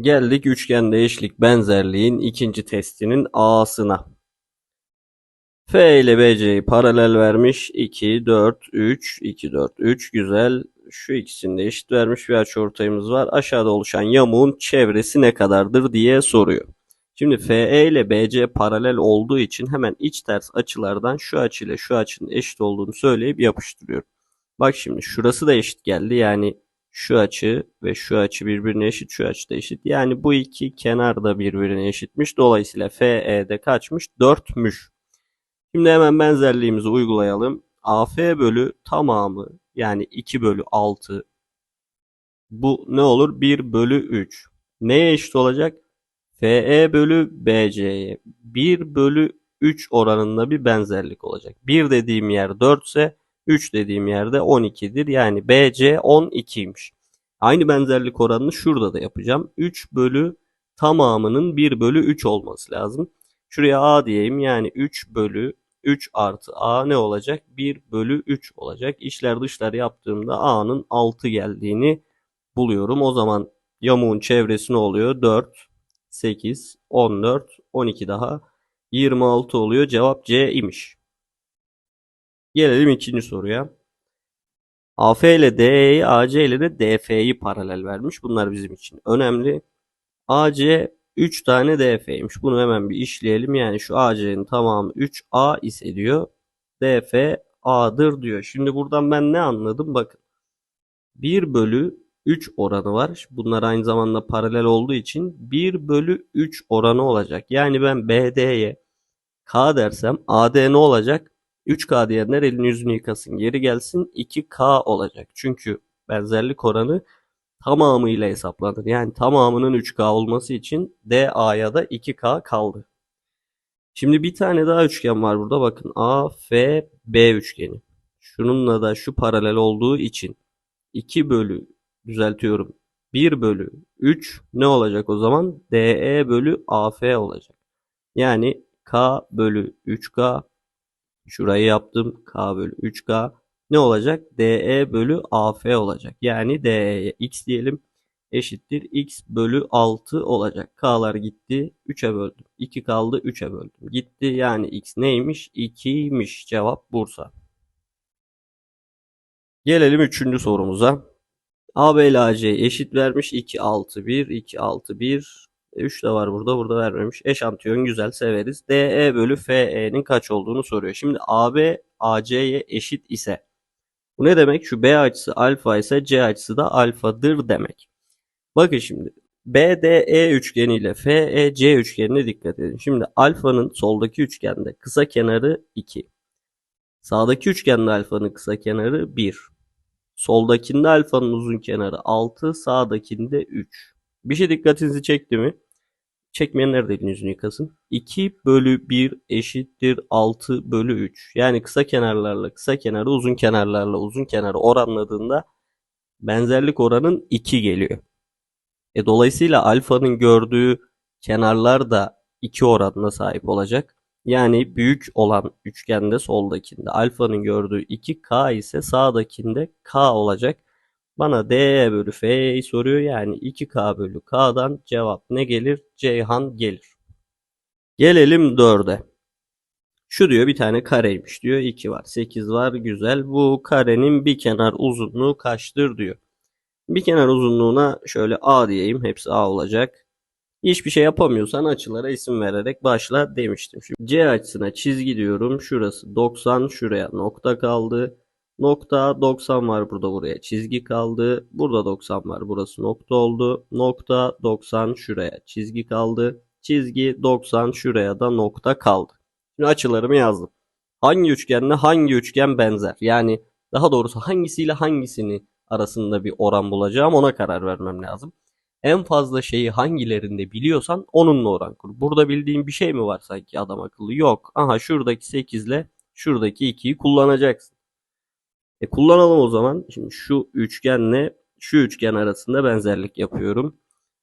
Geldik üçgende eşlik benzerliğin ikinci testinin A'sına. F ile BC'yi paralel vermiş. 2, 4, 3, 2, 4, 3. Güzel. Şu ikisini de eşit vermiş bir açıortayımız var. Aşağıda oluşan yamuğun çevresi ne kadardır diye soruyor. Şimdi FE ile BC paralel olduğu için hemen iç ters açılardan şu açı ile şu açının eşit olduğunu söyleyip yapıştırıyorum. Bak şimdi şurası da eşit geldi. Yani şu açı ve şu açı birbirine eşit, şu açı da eşit. Yani bu iki kenar da birbirine eşitmiş. Dolayısıyla FE'de kaçmış? 4'müş. Şimdi hemen benzerliğimizi uygulayalım. AF bölü tamamı yani 2 bölü 6 bu ne olur? 1 bölü 3. Neye eşit olacak? FE bölü BC'ye 1 bölü 3 oranında bir benzerlik olacak. 1 dediğim yer 4 ise 3 dediğim yerde 12'dir. Yani BC 12'ymiş. Aynı benzerlik oranını şurada da yapacağım. 3 bölü tamamının 1 bölü 3 olması lazım. Şuraya A diyeyim. Yani 3 bölü 3 artı A ne olacak? 1 bölü 3 olacak. İşler dışlar yaptığımda A'nın 6 geldiğini buluyorum. O zaman yamuğun çevresi ne oluyor? 4, 8, 14, 12 daha 26 oluyor. Cevap C imiş. Gelelim ikinci soruya. AF ile DE'yi, AC ile de DF'yi paralel vermiş. Bunlar bizim için önemli. AC 3 tane DF'ymiş. Bunu hemen bir işleyelim. Yani şu AC'nin tamamı 3A ise diyor. DF A'dır diyor. Şimdi buradan ben ne anladım? Bakın. 1 bölü 3 oranı var. Bunlar aynı zamanda paralel olduğu için 1 bölü 3 oranı olacak. Yani ben BD'ye K dersem AD ne olacak? 3K diyenler elini yüzünü yıkasın geri gelsin 2K olacak. Çünkü benzerlik oranı tamamıyla hesaplanır. Yani tamamının 3K olması için DA'ya da 2K kaldı. Şimdi bir tane daha üçgen var burada. Bakın A, F, B üçgeni. Şununla da şu paralel olduğu için 2 bölü düzeltiyorum. 1 bölü 3 ne olacak o zaman? DE bölü AF olacak. Yani K bölü 3K şurayı yaptım. K bölü 3K ne olacak? DE bölü AF olacak. Yani DE'ye x diyelim eşittir x bölü 6 olacak. K'lar gitti 3'e böldüm. 2 kaldı 3'e böldüm. Gitti yani x neymiş? 2'ymiş. Cevap Bursa. Gelelim 3. sorumuza. AB ile AC'yi eşit vermiş. 2, 6, 1, 2, 6, 1. 3 de var burada. Burada vermemiş. Eşantiyon güzel severiz. DE bölü FE'nin kaç olduğunu soruyor. Şimdi AB AC'ye eşit ise bu ne demek? Şu B açısı alfa ise C açısı da alfadır demek. Bakın şimdi BDE üçgeni ile FEC üçgenine dikkat edin. Şimdi alfanın soldaki üçgende kısa kenarı 2. Sağdaki üçgende alfanın kısa kenarı 1. Soldakinde alfanın uzun kenarı 6, sağdakinde 3. Bir şey dikkatinizi çekti mi? Çekmeyenler de elini yüzünü yıkasın. 2 bölü 1 eşittir 6 bölü 3. Yani kısa kenarlarla kısa kenarı uzun kenarlarla uzun kenarı oranladığında benzerlik oranın 2 geliyor. E, dolayısıyla alfanın gördüğü kenarlar da 2 oranına sahip olacak. Yani büyük olan üçgende soldakinde alfanın gördüğü 2K ise sağdakinde K olacak. Bana D bölü F'yi soruyor. Yani 2K bölü K'dan cevap ne gelir? Ceyhan gelir. Gelelim 4'e. Şu diyor bir tane kareymiş diyor. 2 var. 8 var. Güzel. Bu karenin bir kenar uzunluğu kaçtır diyor. Bir kenar uzunluğuna şöyle A diyeyim. Hepsi A olacak. Hiçbir şey yapamıyorsan açılara isim vererek başla demiştim. Şimdi C açısına çizgi diyorum. Şurası 90. Şuraya nokta kaldı. Nokta 90 var burada buraya çizgi kaldı. Burada 90 var burası nokta oldu. Nokta 90 şuraya çizgi kaldı. Çizgi 90 şuraya da nokta kaldı. Şimdi açılarımı yazdım. Hangi üçgenle hangi üçgen benzer? Yani daha doğrusu hangisiyle hangisini arasında bir oran bulacağım ona karar vermem lazım. En fazla şeyi hangilerinde biliyorsan onunla oran kur. Burada bildiğin bir şey mi var sanki adam akıllı? Yok. Aha şuradaki 8 ile şuradaki 2'yi kullanacaksın. E kullanalım o zaman. Şimdi şu üçgenle şu üçgen arasında benzerlik yapıyorum.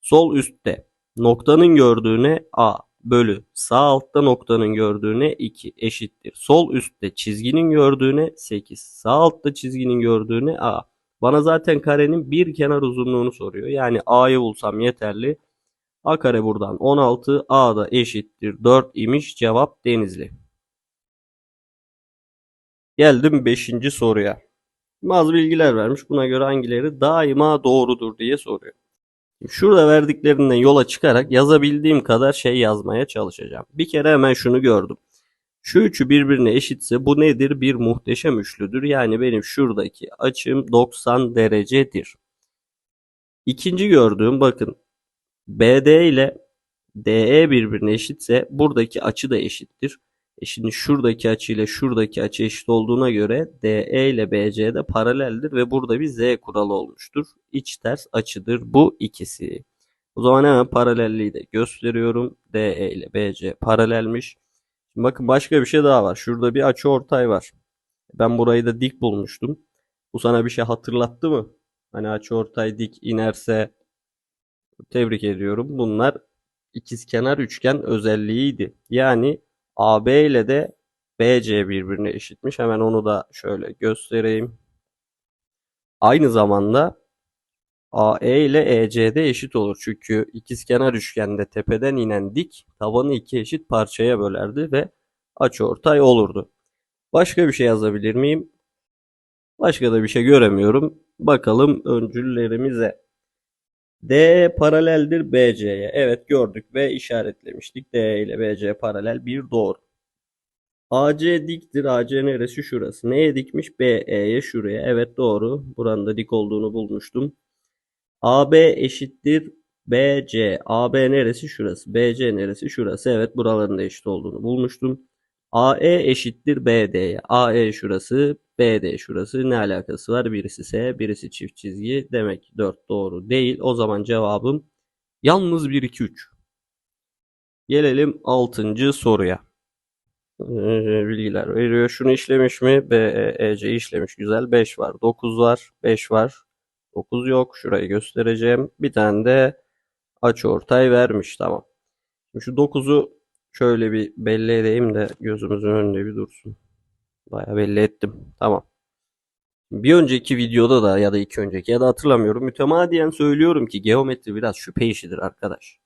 Sol üstte noktanın gördüğüne A bölü sağ altta noktanın gördüğüne 2 eşittir. Sol üstte çizginin gördüğüne 8. Sağ altta çizginin gördüğüne A. Bana zaten karenin bir kenar uzunluğunu soruyor. Yani A'yı bulsam yeterli. A kare buradan 16. A da eşittir 4 imiş. Cevap Denizli. Geldim 5. soruya. Bazı bilgiler vermiş. Buna göre hangileri daima doğrudur diye soruyor. Şurada verdiklerinden yola çıkarak yazabildiğim kadar şey yazmaya çalışacağım. Bir kere hemen şunu gördüm. Şu üçü birbirine eşitse bu nedir? Bir muhteşem üçlüdür. Yani benim şuradaki açım 90 derecedir. İkinci gördüğüm bakın BD ile DE birbirine eşitse buradaki açı da eşittir. E şimdi şuradaki açı ile şuradaki açı eşit olduğuna göre DE ile BC de paraleldir ve burada bir Z kuralı olmuştur. İç ters açıdır bu ikisi. O zaman hemen paralelliği de gösteriyorum. DE ile BC paralelmiş. Şimdi bakın başka bir şey daha var. Şurada bir açı ortay var. Ben burayı da dik bulmuştum. Bu sana bir şey hatırlattı mı? Hani açı ortay dik inerse tebrik ediyorum. Bunlar ikizkenar üçgen özelliğiydi. Yani AB ile de BC birbirine eşitmiş. Hemen onu da şöyle göstereyim. Aynı zamanda AE ile EC de eşit olur. Çünkü ikizkenar üçgende tepeden inen dik tabanı iki eşit parçaya bölerdi ve açıortay olurdu. Başka bir şey yazabilir miyim? Başka da bir şey göremiyorum. Bakalım öncüllerimize. D paraleldir BC'ye. Evet gördük ve işaretlemiştik. D ile BC paralel bir doğru. AC diktir. AC neresi? Şurası. Neye dikmiş? BE'ye şuraya. Evet doğru. Buranın da dik olduğunu bulmuştum. AB eşittir BC. AB neresi? Şurası. BC neresi? Şurası. Evet buraların da eşit olduğunu bulmuştum. AE eşittir BD'ye. AE şurası, BD şurası. Ne alakası var? Birisi S, birisi çift çizgi. Demek ki 4 doğru değil. O zaman cevabım yalnız 1, 2, 3. Gelelim 6. soruya. Ee, bilgiler veriyor. Şunu işlemiş mi? B, E, E, C işlemiş. Güzel. 5 var. 9 var. 5 var. 9 yok. Şurayı göstereceğim. Bir tane de açıortay vermiş. Tamam. Şu 9'u şöyle bir belli edeyim de gözümüzün önünde bir dursun. Bayağı belli ettim. Tamam. Bir önceki videoda da ya da iki önceki ya da hatırlamıyorum. Mütemadiyen söylüyorum ki geometri biraz şüphe işidir arkadaş.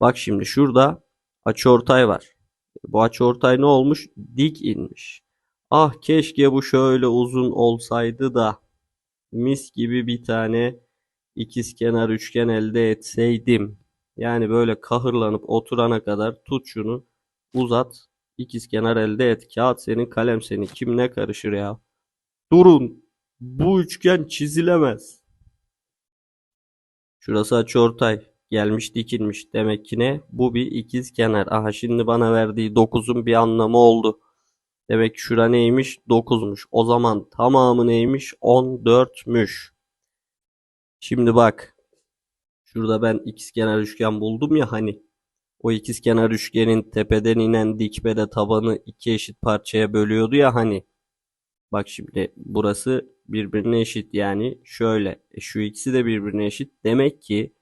Bak şimdi şurada açıortay var. Bu açıortay ne olmuş? Dik inmiş. Ah keşke bu şöyle uzun olsaydı da mis gibi bir tane ikizkenar üçgen elde etseydim. Yani böyle kahırlanıp oturana kadar tut şunu uzat ikizkenar elde et. Kağıt senin kalem senin kim ne karışır ya. Durun bu üçgen çizilemez. Şurası açıortay gelmiş dikilmiş demek ki ne? Bu bir ikizkenar. Aha şimdi bana verdiği 9'un bir anlamı oldu. Demek ki şura neymiş? 9'muş. O zaman tamamı neymiş? 14'müş. Şimdi bak. Şurada ben ikizkenar üçgen buldum ya hani. O ikizkenar üçgenin tepeden inen dikme de tabanı iki eşit parçaya bölüyordu ya hani. Bak şimdi burası birbirine eşit yani şöyle e, şu ikisi de birbirine eşit. Demek ki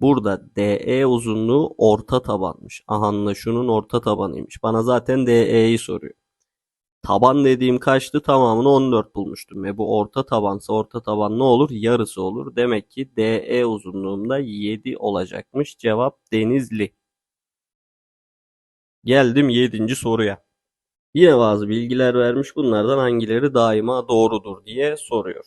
burada DE uzunluğu orta tabanmış. Ahanla şunun orta tabanıymış. Bana zaten DE'yi soruyor. Taban dediğim kaçtı? Tamamını 14 bulmuştum. Ve bu orta tabansa orta taban ne olur? Yarısı olur. Demek ki DE uzunluğumda 7 olacakmış. Cevap Denizli. Geldim 7. soruya. Yine bazı bilgiler vermiş. Bunlardan hangileri daima doğrudur diye soruyor.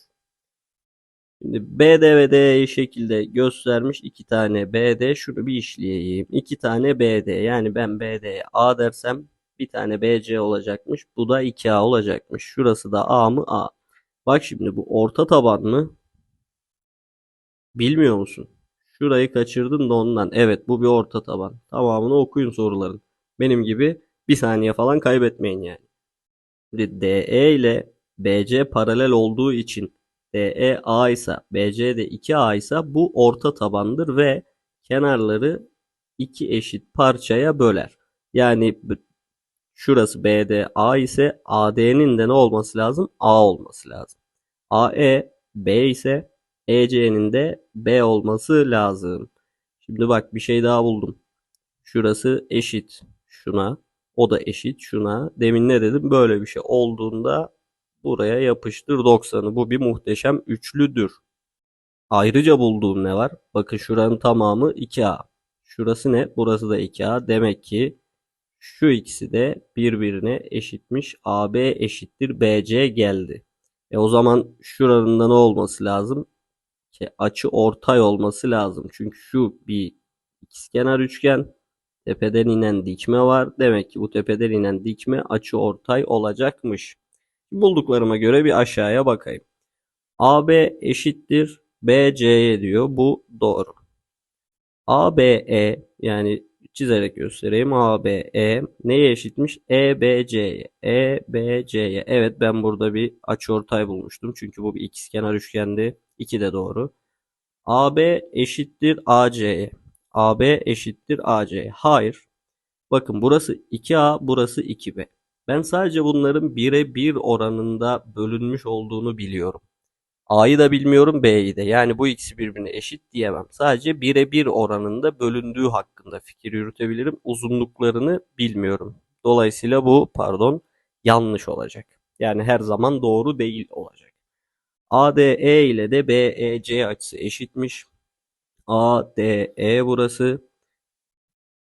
Şimdi BD ve D'yi şekilde göstermiş. iki tane BD. Şunu bir işleyeyim. İki tane BD. Yani ben BD'ye A dersem bir tane BC olacakmış. Bu da 2A olacakmış. Şurası da A mı? A. Bak şimdi bu orta taban mı? Bilmiyor musun? Şurayı kaçırdın da ondan. Evet bu bir orta taban. Tamamını okuyun soruların. Benim gibi bir saniye falan kaybetmeyin yani. Şimdi DE ile BC paralel olduğu için DE A ise BC de 2A ise bu orta tabandır ve kenarları iki eşit parçaya böler. Yani şurası BD A ise AD'nin de ne olması lazım? A olması lazım. AE B ise EC'nin de B olması lazım. Şimdi bak bir şey daha buldum. Şurası eşit şuna. O da eşit şuna. Demin ne dedim? Böyle bir şey olduğunda buraya yapıştır 90'ı. Bu bir muhteşem üçlüdür. Ayrıca bulduğum ne var? Bakın şuranın tamamı 2A. Şurası ne? Burası da 2A. Demek ki şu ikisi de birbirine eşitmiş. AB eşittir BC geldi. E o zaman şuranın da ne olması lazım? Ki açı ortay olması lazım. Çünkü şu bir ikizkenar üçgen. Tepeden inen dikme var. Demek ki bu tepeden inen dikme açı ortay olacakmış. Bulduklarıma göre bir aşağıya bakayım. AB eşittir BC'ye diyor. Bu doğru. ABE yani çizerek göstereyim. ABE neye eşitmiş? EBC'ye. EBC'ye. Evet ben burada bir açıortay bulmuştum. Çünkü bu bir ikizkenar üçgendi. 2 de doğru. AB eşittir AC'ye. AB eşittir AC'ye. Hayır. Bakın burası 2A, burası 2B. Ben sadece bunların 1'e 1 oranında bölünmüş olduğunu biliyorum. A'yı da bilmiyorum B'yi de. Yani bu ikisi birbirine eşit diyemem. Sadece 1'e 1 oranında bölündüğü hakkında fikir yürütebilirim. Uzunluklarını bilmiyorum. Dolayısıyla bu pardon yanlış olacak. Yani her zaman doğru değil olacak. ADE ile de BEC açısı eşitmiş. ADE burası.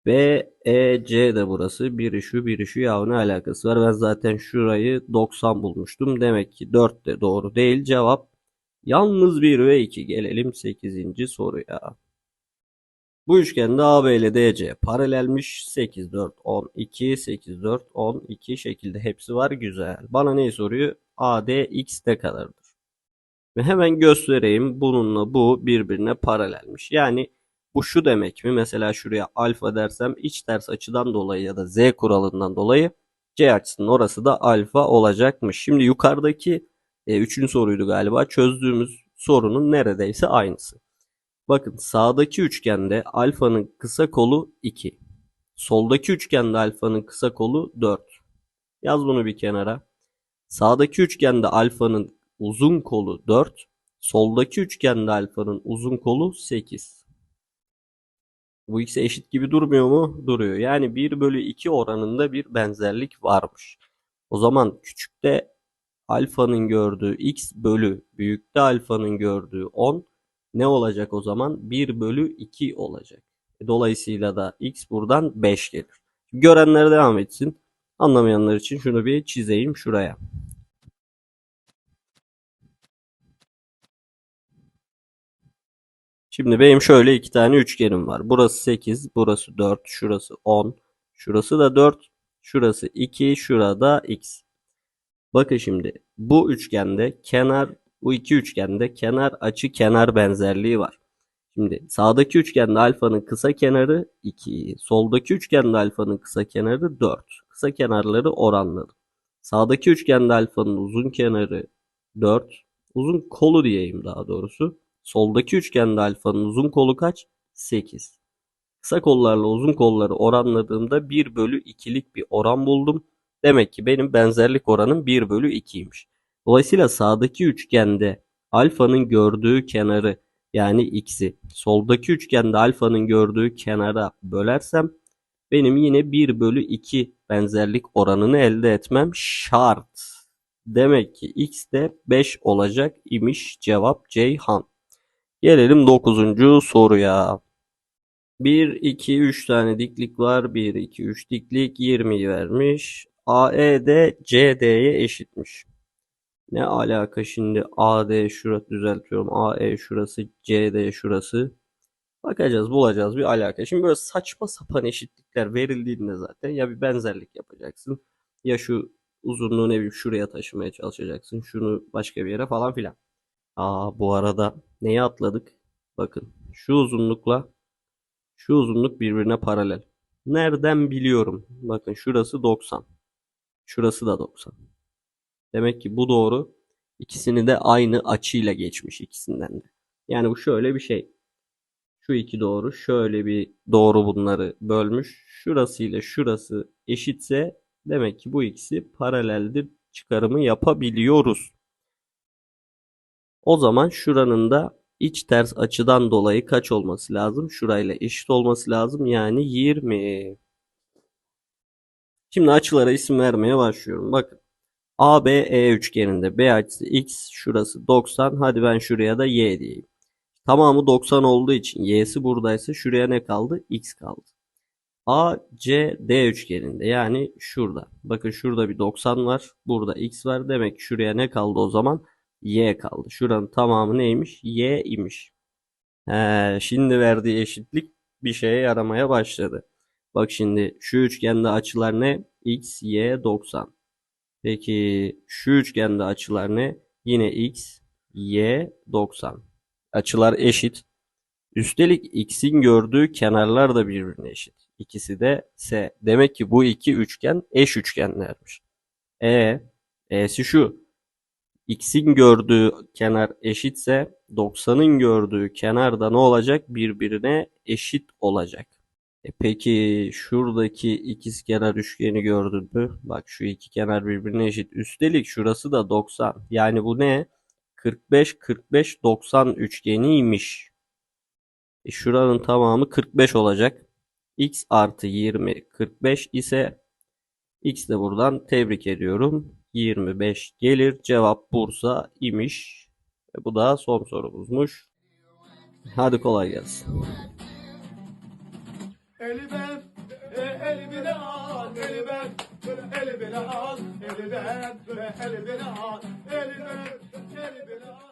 BEC de burası. Biri şu biri şu ya ne alakası var? Ben zaten şurayı 90 bulmuştum. Demek ki 4 de doğru değil. Cevap Yalnız 1 ve 2 gelelim 8. soruya. Bu üçgende AB ile DC paralelmiş. 8, 4, 12, 8, 4, 12 şekilde hepsi var. Güzel. Bana neyi soruyor? AD x ne kadardır? Ve hemen göstereyim. Bununla bu birbirine paralelmiş. Yani bu şu demek mi? Mesela şuraya alfa dersem iç ters açıdan dolayı ya da z kuralından dolayı c açısının orası da alfa olacakmış. Şimdi yukarıdaki e, soruydu galiba. Çözdüğümüz sorunun neredeyse aynısı. Bakın sağdaki üçgende alfanın kısa kolu 2. Soldaki üçgende alfanın kısa kolu 4. Yaz bunu bir kenara. Sağdaki üçgende alfanın uzun kolu 4. Soldaki üçgende alfanın uzun kolu 8. Bu ikisi eşit gibi durmuyor mu? Duruyor. Yani 1 bölü 2 oranında bir benzerlik varmış. O zaman küçükte alfanın gördüğü x bölü büyükte alfanın gördüğü 10 ne olacak o zaman? 1 bölü 2 olacak. E, dolayısıyla da x buradan 5 gelir. Görenler devam etsin. Anlamayanlar için şunu bir çizeyim şuraya. Şimdi benim şöyle iki tane üçgenim var. Burası 8, burası 4, şurası 10, şurası da 4, şurası 2, şurada x. Bakın şimdi bu üçgende kenar bu iki üçgende kenar açı kenar benzerliği var. Şimdi sağdaki üçgende alfanın kısa kenarı 2. Soldaki üçgende alfanın kısa kenarı 4. Kısa kenarları oranladım. Sağdaki üçgende alfanın uzun kenarı 4. Uzun kolu diyeyim daha doğrusu. Soldaki üçgende alfanın uzun kolu kaç? 8. Kısa kollarla uzun kolları oranladığımda 1 bölü 2'lik bir oran buldum. Demek ki benim benzerlik oranım 1 bölü 2'ymiş. Dolayısıyla sağdaki üçgende alfanın gördüğü kenarı yani x'i soldaki üçgende alfanın gördüğü kenara bölersem benim yine 1 bölü 2 benzerlik oranını elde etmem şart. Demek ki x de 5 olacak imiş cevap Ceyhan. Gelelim 9. soruya. 1, 2, 3 tane diklik var. 1, 2, 3 diklik 20'yi vermiş. AE de CD'ye eşitmiş. Ne alaka şimdi AD şurası düzeltiyorum. AE şurası CD şurası. Bakacağız bulacağız bir alaka. Şimdi böyle saçma sapan eşitlikler verildiğinde zaten ya bir benzerlik yapacaksın. Ya şu uzunluğu ne bileyim şuraya taşımaya çalışacaksın. Şunu başka bir yere falan filan. Aa bu arada neyi atladık? Bakın şu uzunlukla şu uzunluk birbirine paralel. Nereden biliyorum? Bakın şurası 90. Şurası da 90. Demek ki bu doğru. İkisini de aynı açıyla geçmiş ikisinden de. Yani bu şöyle bir şey. Şu iki doğru şöyle bir doğru bunları bölmüş. Şurası ile şurası eşitse demek ki bu ikisi paraleldir çıkarımı yapabiliyoruz. O zaman şuranın da iç ters açıdan dolayı kaç olması lazım? Şurayla eşit olması lazım. Yani 20. Şimdi açılara isim vermeye başlıyorum. Bakın. ABE üçgeninde B açısı X şurası 90. Hadi ben şuraya da Y diyeyim. tamamı 90 olduğu için y'si buradaysa şuraya ne kaldı? x kaldı. A, C, D üçgeninde yani şurada. Bakın şurada bir 90 var. Burada x var. Demek şuraya ne kaldı o zaman? Y kaldı. Şuranın tamamı neymiş? Y imiş. He, şimdi verdiği eşitlik bir şeye yaramaya başladı. Bak şimdi şu üçgende açılar ne? X, Y, 90. Peki şu üçgende açılar ne? Yine X, Y, 90. Açılar eşit. Üstelik x'in gördüğü kenarlar da birbirine eşit. İkisi de S. Demek ki bu iki üçgen eş üçgenlermiş. E, E'si şu. X'in gördüğü kenar eşitse 90'ın gördüğü kenar da ne olacak? Birbirine eşit olacak. E peki şuradaki ikizkenar üçgeni gördün mü? Bak şu iki kenar birbirine eşit. Üstelik şurası da 90. Yani bu ne? 45 45 90 üçgeniymiş. E şuranın tamamı 45 olacak. X artı 20 45 ise X de buradan tebrik ediyorum. 25 gelir. Cevap Bursa imiş. Ve bu da son sorumuzmuş. Hadi kolay gelsin. Eli ben, e, eli beni al, eli ben, eli beni al, eli ben, e, eli beni al, eli ben, eli beni al.